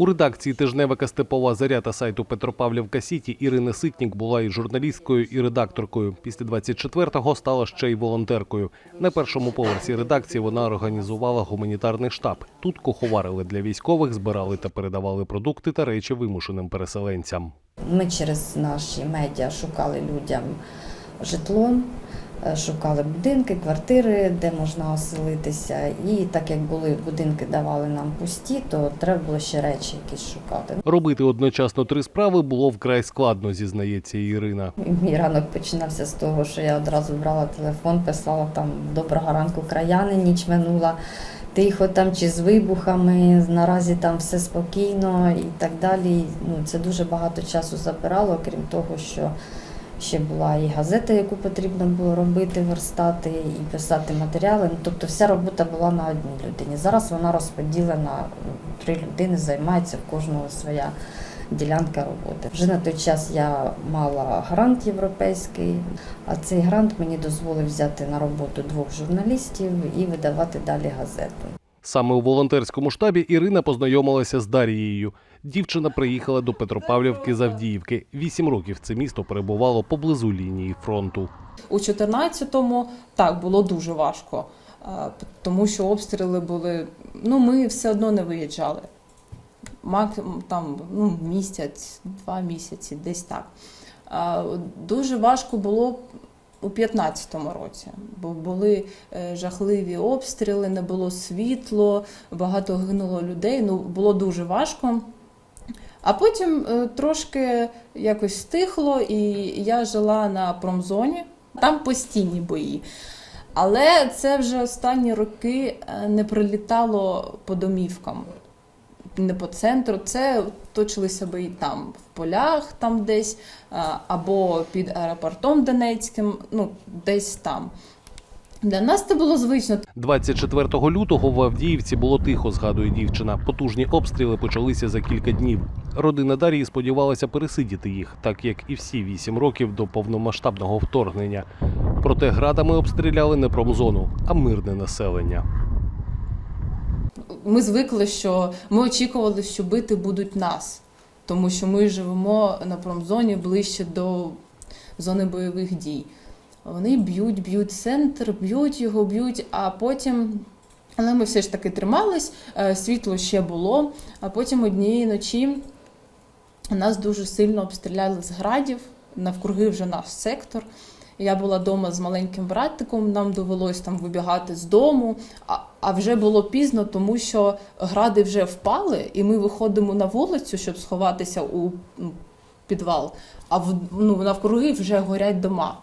У редакції тижневика Степова Заря та сайту Петропавлівка Сіті Ірина Ситнік була і журналісткою, і редакторкою. Після 24-го стала ще й волонтеркою. На першому поверсі редакції вона організувала гуманітарний штаб. Тут куховарили для військових, збирали та передавали продукти та речі вимушеним переселенцям. Ми через наші медіа шукали людям житло, шукали будинки, квартири, де можна оселитися. І так як були будинки давали нам пусті, то треба було ще речі якісь шукати. Робити одночасно три справи було вкрай складно, зізнається Ірина. Мій ранок починався з того, що я одразу брала телефон, писала там Доброго ранку, краяни, ніч минула. Тихо там чи з вибухами, наразі там все спокійно і так далі. Ну, це дуже багато часу забирало, крім того, що ще була і газета, яку потрібно було робити, верстати, і писати матеріали. Ну, тобто вся робота була на одній людині. Зараз вона розподілена, три людини займаються, в кожного своя ділянка роботи. Вже на той час я мала грант європейський, а цей грант мені дозволив взяти на роботу двох журналістів і видавати далі газету. Саме у волонтерському штабі Ірина познайомилася з Дарією. Дівчина приїхала до Петропавлівки з Авдіївки. Вісім років це місто перебувало поблизу лінії фронту. У 14-му так було дуже важко, тому що обстріли були. Ну, ми все одно не виїжджали. Максимум там ну, місяць, два місяці, десь так. Дуже важко було у 15-му році, бо були е, жахливі обстріли, не було світло, багато гинуло людей. Ну, було дуже важко. А потім е, трошки якось стихло, і я жила на промзоні. Там постійні бої. Але це вже останні роки е, не прилітало по домівкам, не по центру. Це точилися бої там, в полях, там десь, або під аеропортом Донецьким, ну, десь там. Для нас це було звично, 24 лютого в Авдіївці було тихо, згадує дівчина. Потужні обстріли почалися за кілька днів. Родина Дарії сподівалася пересидіти їх, так як і всі вісім років до повномасштабного вторгнення. Проте градами обстріляли не промзону, а мирне населення. Ми звикли, що ми очікували, що бити будуть нас, тому що ми живемо на промзоні ближче до зони бойових дій. Вони б'ють, б'ють центр, б'ють його, б'ють, а потім. Але ми все ж таки тримались, е, світло ще було, а потім однієї ночі нас дуже сильно обстріляли з градів, навкруги вже наш сектор. Я була вдома з маленьким братиком, нам довелось там вибігати з дому, а вже було пізно, тому що гради вже впали, і ми виходимо на вулицю, щоб сховатися у підвал, а в, ну, навкруги вже горять дома.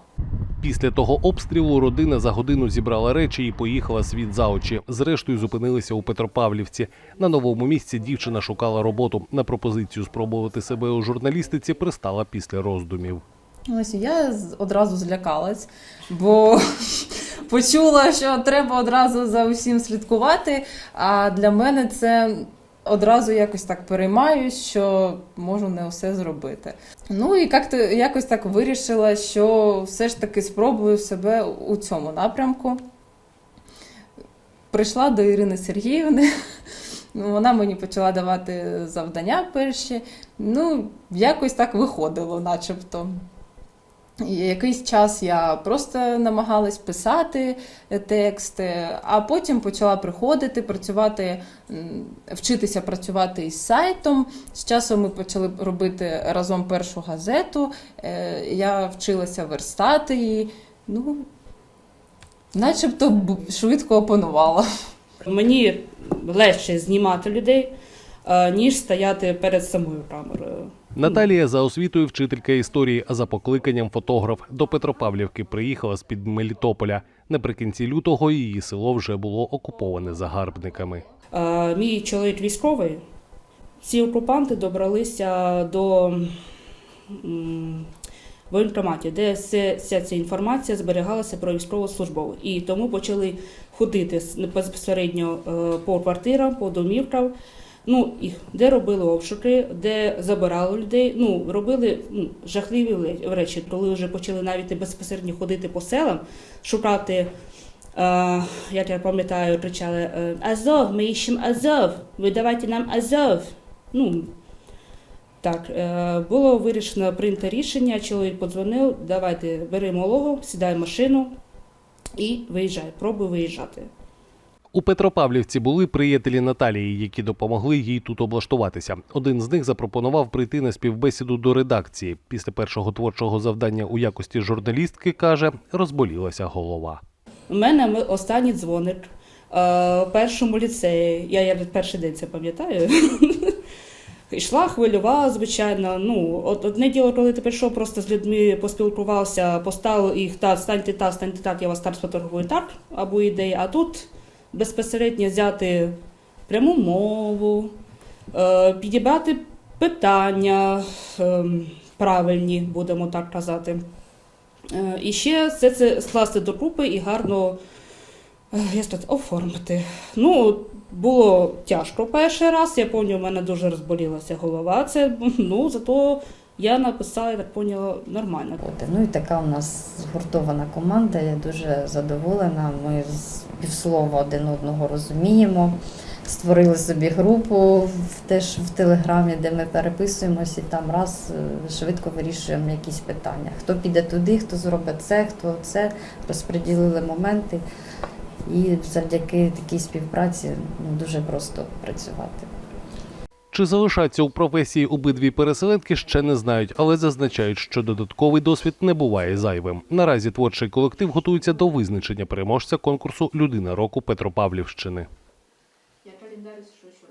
Після того обстрілу родина за годину зібрала речі і поїхала світ за очі. Зрештою зупинилися у Петропавлівці. На новому місці дівчина шукала роботу. На пропозицію спробувати себе у журналістиці пристала після роздумів. Ось я одразу злякалась, бо почула, що треба одразу за усім слідкувати. А для мене це одразу якось так переймаюсь, що можу не все зробити. Ну і як-то якось так вирішила, що все ж таки спробую себе у цьому напрямку. Прийшла до Ірини Сергіївни. Вона мені почала давати завдання перші. Ну, якось так виходило, начебто. Якийсь час я просто намагалась писати тексти, а потім почала приходити, працювати, вчитися працювати із сайтом. З часом ми почали робити разом першу газету. Е, Я вчилася верстати її. Ну, начебто швидко опанувала. Мені легше знімати людей, е, ніж стояти перед самою камерою. Наталія за освітою вчителька історії, а за покликанням фотограф. До Петропавлівки приїхала з-під Мелітополя. Наприкінці лютого її село вже було окуповане загарбниками. Е, Мій чоловік військовий. Ці окупанти добралися до воєнкоматів, де вся ця інформація зберігалася про військовослужбових. І тому почали ходити безпосередньо е, по квартирам, по домівкам. Ну, і де робили обшуки, де забирали людей, ну, робили ну, жахливі речі, коли вже почали навіть безпосередньо ходити по селам, шукати Е, як я пам'ятаю, кричали е, Азов, ми іщемо Азов, видавайте нам Азов. Ну, так, е, було вирішено прийнято рішення, чоловік подзвонив, давайте бери малого, сідай в машину і виїжджай, пробуй виїжджати. У Петропавлівці були приятелі Наталії, які допомогли їй тут облаштуватися. Один з них запропонував прийти на співбесіду до редакції. Після першого творчого завдання у якості журналістки каже, розболілася голова. У мене останній дзвоник е, в першому ліцеї. Я, я перший день це пам'ятаю. Йшла, хвилювала, звичайно. Ну, от одне діло, коли ти прийшов, просто з людьми поспілкувався, поставив їх та станьте так, станьте так, я вас так сфотографую так, або ідеї. А тут безпосередньо взяти пряму мову, е, підібрати питання ем, правильні, будемо так казати. Е, І ще все це скласти докупи і гарно е, як сказати, оформити. Ну, було тяжко перший раз. Я пам'ятаю, у мене дуже розболілася голова. Це ну зато я написала, я так поняла, нормально. От, Ну і така у нас згуртована команда. Я дуже задоволена. Ми з півслова один одного розуміємо. Створили собі групу теж в телеграмі, де ми переписуємося, і там раз е, швидко вирішуємо якісь питання. Хто піде туди, хто зробить це, хто це, розподілили моменти. І завдяки такій співпраці ну, дуже просто працювати. Чи залишаться у професії обидві переселенки ще не знають, але зазначають, що додатковий досвід не буває зайвим. Наразі творчий колектив готується до визначення переможця конкурсу Людина року Петропавлівщини. Я календар що, що?